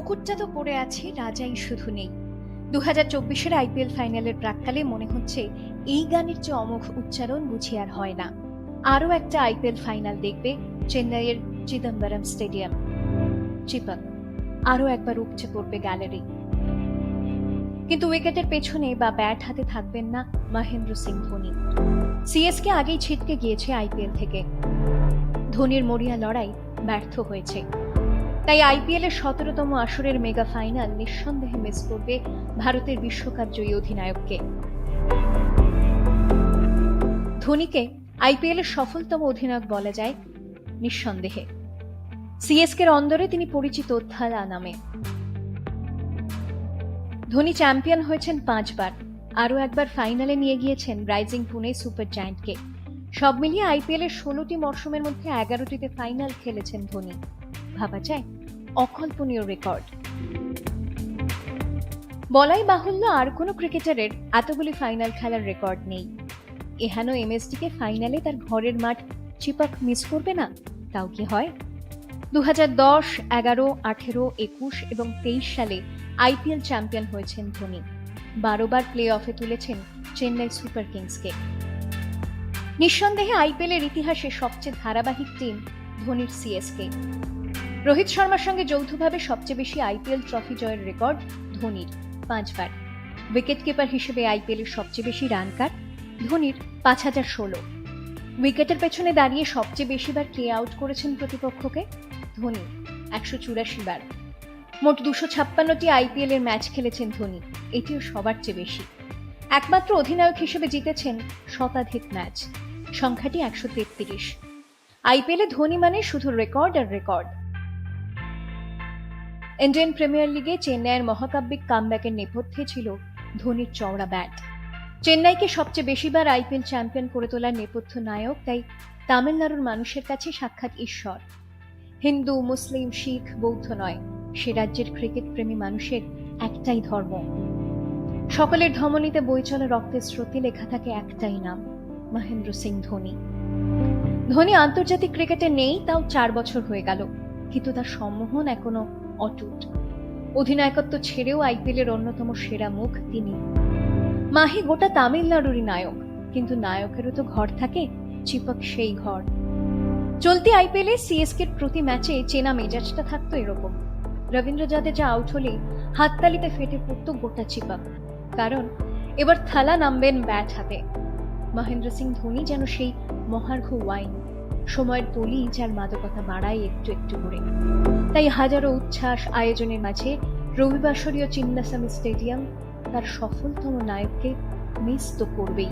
মুকুটটা তো পড়ে আছে, রাজাই শুধু নেই। দু হাজার চব্বিশের আইপিএল ফাইনালের প্রাককালে মনে হচ্ছে এই গানের যে অমোঘ উচ্চারণ বুঝি আর হয় না। আরও একটা আইপিএল ফাইনাল দেখবে চেন্নাইয়ের চিদম্বরম স্টেডিয়াম। চিপক আরও একবার উপচে পড়বে গ্যালারি। কিন্তু উইকেটের পেছনে বা ব্যাট হাতে থাকবেন না মহেন্দ্র সিং ধোনি। সিএসকে আগেই ছিটকে গিয়েছে আইপিএল থেকে। ধোনির মরিয়া লড়াই ব্যর্থ হয়েছে। তাই আইপিএল এর সতেরোতম আসরের মেগা ফাইনাল নিঃসন্দেহে মিস করবে ভারতের বিশ্বকাপ জয়ী অধিনায়ককে। ধোনিকে আইপিএল এর সফলতম অধিনায়ক বলা যায় নিঃসন্দেহে। সিএসকের অন্দরে তিনি পরিচিত থালা নামে। ধোনি চ্যাম্পিয়ন হয়েছেন পাঁচবার। আরও একবার ফাইনালে নিয়ে গিয়েছেন রাইজিং পুনে সুপার জায়ান্টকে। সব মিলিয়ে আইপিএল এর ষোলোটি মরশুমের মধ্যে এগারোটিতে ফাইনাল খেলেছেন ধোনি। ভাবা যায় অকল্পনীয় রেকর্ড বলাই বাহুল্য আর কোনো ক্রিকেটারের এতগুলি ফাইনাল খেলার রেকর্ড নেই। এহেন এমএসডিকে ফাইনালে তার ঘরের মাঠ চিপাক মিস করবে না? তাও কি হয়? দু হাজার দশ, এগারো, আঠেরো, একুশ এবং তেইশ সালে আইপিএল চ্যাম্পিয়ন হয়েছেন ধোনি। বারোবার প্লে অফে তুলেছেন চেন্নাই সুপার কিংসকে। নিঃসন্দেহে আইপিএলের ইতিহাসে সবচেয়ে ধারাবাহিক টিম ধোনির সিএসকে রোহিত শর্মার সঙ্গে যৌথভাবে সবচেয়ে বেশি আইপিএল ট্রফি জয়ের রেকর্ড ধোনির, পাঁচবার। উইকেট কিপার হিসেবে আইপিএল এর সবচেয়ে বেশি রান কাট ধোনির পাঁচ হাজার ষোলো। উইকেটের পেছনে দাঁড়িয়ে সবচেয়ে বেশিবার কে আউট করেছেন প্রতিপক্ষকে? ধোনি, একশো চুরাশি বার। মোট দুশো ছাপ্পান্নটি আইপিএল এর ম্যাচ খেলেছেন ধোনি, এটিও সবার চেয়ে বেশি। একমাত্র অধিনায়ক হিসেবে জিতেছেন শতাধিক ম্যাচ, সংখ্যাটি একশো তেত্রিশ। আইপিএলে ধোনি মানে শুধু রেকর্ড আর রেকর্ড। ইন্ডিয়ান প্রিমিয়ার লিগে চেন্নাইয়ের মহাকাব্যিক কামব্যাকের নেপথ্যে ছিল ধোনির চওড়া ব্যাট। চেন্নাইকে সবচেয়ে বেশিবার আইপিএল চ্যাম্পিয়ন করে তোলার নেপথ্য নায়ক তাই তামিলনাড়ুর মানুষের কাছে সাক্ষাৎ ঈশ্বর। হিন্দু, মুসলিম, শিখ, বৌদ্ধ নয়, সে রাজ্যের ক্রিকেট প্রেমী মানুষের একটাই ধর্ম। সকলের ধমনীতে বই চলা রক্তের স্রোতে লেখা থাকে একটাই নাম, মহেন্দ্র সিং ধোনি। ধোনি আন্তর্জাতিক ক্রিকেটে নেই, তাও চার বছর হয়ে গেল, কিন্তু তার সম্মোহন এখনও অটুট। অধিনায়কত্ব ছেড়েও আইপিএল এর অন্যতম সেরা মুখ তিনি। মাহি গোটা তামিলনাড়ুরই নায়ক, কিন্তু নায়কেরও তো ঘর থাকে, চিপক সেই ঘর। চলতি আইপিএলে সিএসকে প্রতি ম্যাচে চেনা মেজাজটা থাকতো এরকম। রবীন্দ্র জাদেজা আউট হলে হাততালিতে ফেটে পড়তো গোটা চিপাক। কারণ, এবার থালা নামবেন ব্যাট হাতে। মহেন্দ্র সিং ধোনি যেন সেই মহার্ঘ ওয়াইন। সময়ের তলি যার মাদকতা বাড়ায় একটু একটু করে। তাই হাজারো উচ্ছ্বাস আয়োজনের মাঝে রবিবাসরীয় চিন্নাসামী স্টেডিয়াম তার সফলতম নায়ককে মিস তো করবেই।